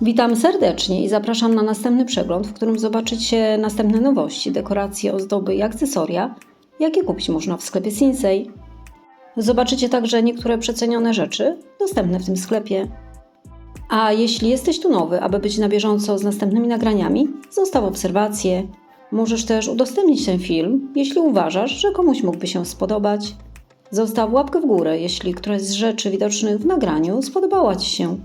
Witam serdecznie i zapraszam na następny przegląd, w którym zobaczycie następne nowości, dekoracje, ozdoby i akcesoria, jakie kupić można w sklepie Sinsei. Zobaczycie także niektóre przecenione rzeczy dostępne w tym sklepie. A jeśli jesteś tu nowy, aby być na bieżąco z następnymi nagraniami, zostaw obserwację. Możesz też udostępnić ten film, jeśli uważasz, że komuś mógłby się spodobać. Zostaw łapkę w górę, jeśli któraś z rzeczy widocznych w nagraniu spodobała Ci się.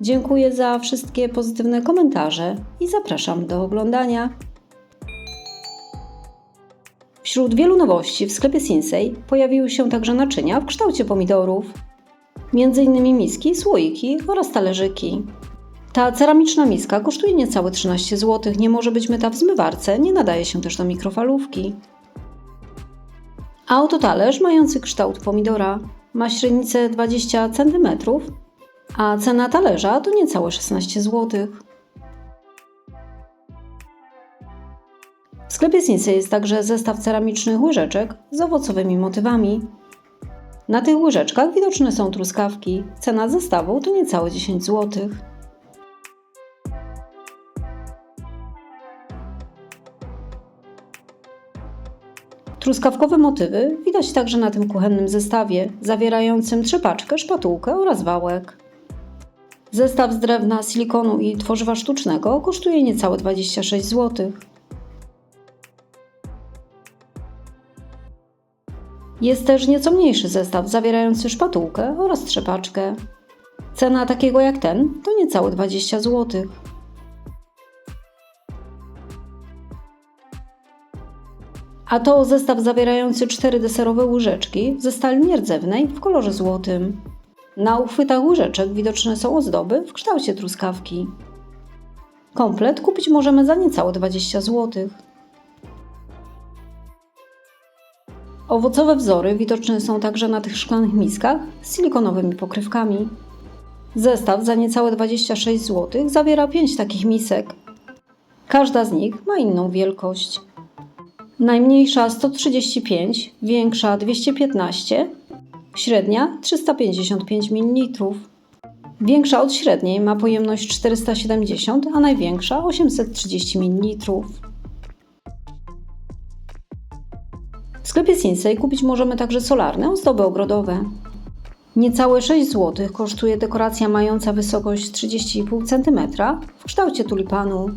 Dziękuję za wszystkie pozytywne komentarze i zapraszam do oglądania. Wśród wielu nowości w sklepie Sinsei pojawiły się także naczynia w kształcie pomidorów. Innymi miski, słoiki oraz talerzyki. Ta ceramiczna miska kosztuje niecałe 13 zł, nie może być myta w zmywarce, nie nadaje się też do mikrofalówki. Autotalerz mający kształt pomidora ma średnicę 20 cm, a cena talerza to niecałe 16 zł. W sklepie Sinsei jest także zestaw ceramicznych łyżeczek z owocowymi motywami. Na tych łyżeczkach widoczne są truskawki. Cena zestawu to niecałe 10 zł. Truskawkowe motywy widać także na tym kuchennym zestawie, zawierającym trzepaczkę, szpatułkę oraz wałek. Zestaw z drewna, silikonu i tworzywa sztucznego kosztuje niecałe 26 zł. Jest też nieco mniejszy zestaw zawierający szpatułkę oraz trzepaczkę. Cena takiego jak ten to niecałe 20 zł. A to zestaw zawierający cztery deserowe łyżeczki ze stali nierdzewnej w kolorze złotym. Na uchwytach łyżeczek widoczne są ozdoby w kształcie truskawki. Komplet kupić możemy za niecałe 20 zł. Owocowe wzory widoczne są także na tych szklanych miskach z silikonowymi pokrywkami. Zestaw za niecałe 26 zł zawiera 5 takich misek. Każda z nich ma inną wielkość. Najmniejsza 135, większa 215, średnia 355 ml. Większa od średniej ma pojemność 470, a największa 830 ml. W sklepie Sinsei kupić możemy także solarne ozdoby ogrodowe. Niecałe 6 zł kosztuje dekoracja mająca wysokość 30,5 cm w kształcie tulipanu.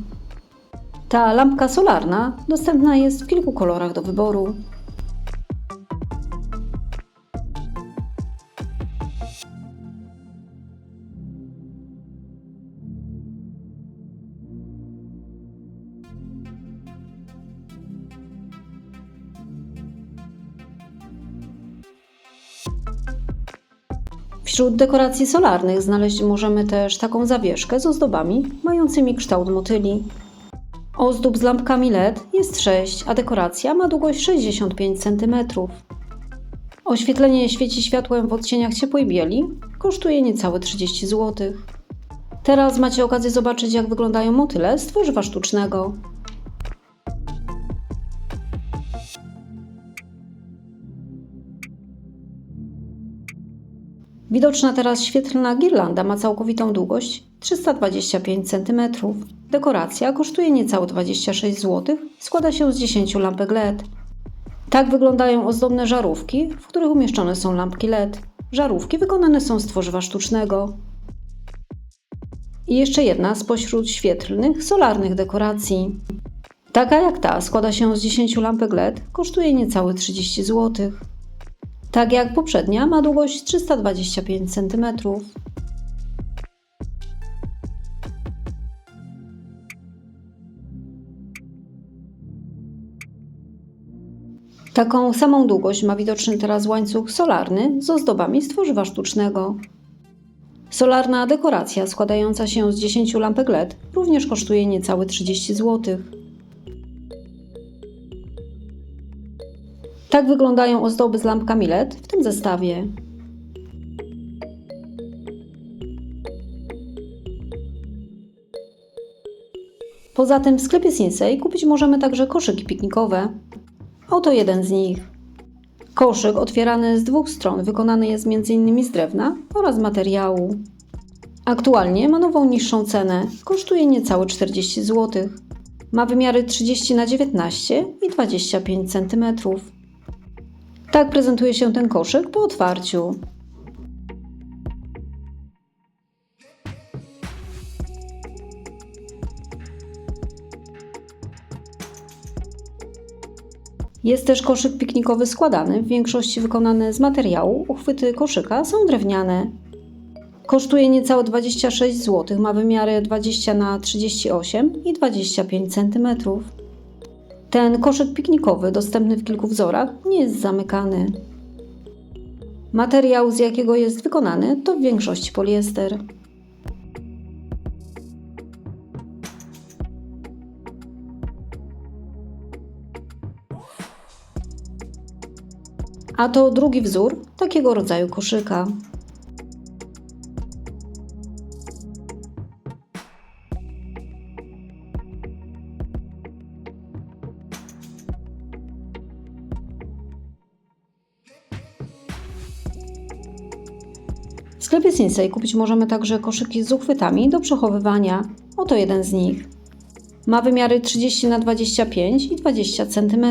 Ta lampka solarna dostępna jest w kilku kolorach do wyboru. Wśród dekoracji solarnych znaleźć możemy też taką zawieszkę z ozdobami mającymi kształt motyli. Ozdób z lampkami LED jest 6, a dekoracja ma długość 65 cm. Oświetlenie świeci światłem w odcieniach ciepłej bieli kosztuje niecałe 30 zł. Teraz macie okazję zobaczyć, jak wyglądają motyle z tworzywa sztucznego. Widoczna teraz świetlna girlanda ma całkowitą długość 325 cm. Dekoracja kosztuje niecałe 26 zł, składa się z 10 lampek LED. Tak wyglądają ozdobne żarówki, w których umieszczone są lampki LED. Żarówki wykonane są z tworzywa sztucznego. I jeszcze jedna spośród świetlnych, solarnych dekoracji. Taka jak ta składa się z 10 lampek LED, kosztuje niecałe 30 zł. Tak jak poprzednia, ma długość 325 cm. Taką samą długość ma widoczny teraz łańcuch solarny z ozdobami z tworzywa sztucznego. Solarna dekoracja składająca się z 10 lampek LED również kosztuje niecałe 30 zł. Tak wyglądają ozdoby z lampkami LED w tym zestawie. Poza tym w sklepie Sinsei kupić możemy także koszyki piknikowe. Oto jeden z nich. Koszyk otwierany z dwóch stron wykonany jest m.in. z drewna oraz materiału. Aktualnie ma nową niższą cenę, kosztuje niecałe 40 zł. Ma wymiary 30 na 19 i 25 cm. Tak prezentuje się ten koszyk po otwarciu. Jest też koszyk piknikowy składany, w większości wykonany z materiału. Uchwyty koszyka są drewniane. Kosztuje niecałe 26 zł, ma wymiary 20 na 38 i 25 cm. Ten koszyk piknikowy, dostępny w kilku wzorach, nie jest zamykany. Materiał, z jakiego jest wykonany, to w większości poliester. A to drugi wzór takiego rodzaju koszyka. W sklepie Sinsei kupić możemy także koszyki z uchwytami do przechowywania. Oto jeden z nich. Ma wymiary 30 na 25 i 20 cm.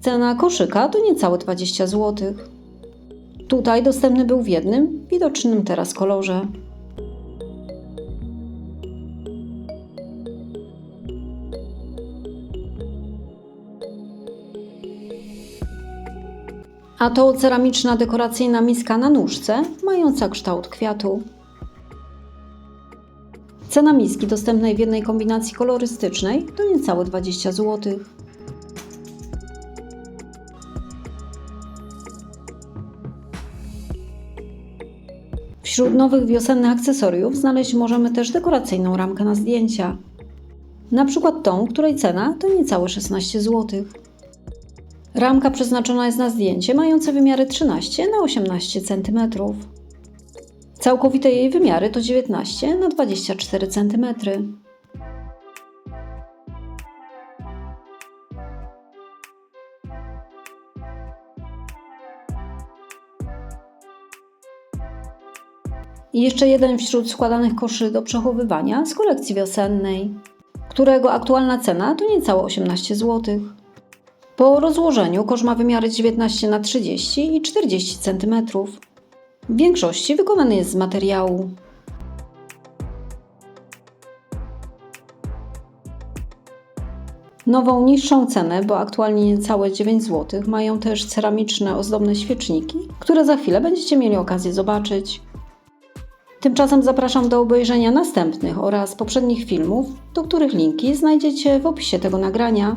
Cena koszyka to niecałe 20 zł. Tutaj dostępny był w jednym, widocznym teraz kolorze. A to ceramiczna dekoracyjna miska na nóżce, mająca kształt kwiatu. Cena miski dostępnej w jednej kombinacji kolorystycznej to niecałe 20 zł. Wśród nowych wiosennych akcesoriów znaleźć możemy też dekoracyjną ramkę na zdjęcia. Na przykład tą, której cena to niecałe 16 zł. Ramka przeznaczona jest na zdjęcie mające wymiary 13 na 18 cm. Całkowite jej wymiary to 19 na 24 cm. I jeszcze jeden wśród składanych koszy do przechowywania z kolekcji wiosennej, którego aktualna cena to niecałe 18 zł. Po rozłożeniu kosz ma wymiary 19 na 30 i 40 cm. W większości wykonany jest z materiału. Nową niższą cenę, bo aktualnie niecałe 9 zł, mają też ceramiczne ozdobne świeczniki, które za chwilę będziecie mieli okazję zobaczyć. Tymczasem zapraszam do obejrzenia następnych oraz poprzednich filmów, do których linki znajdziecie w opisie tego nagrania.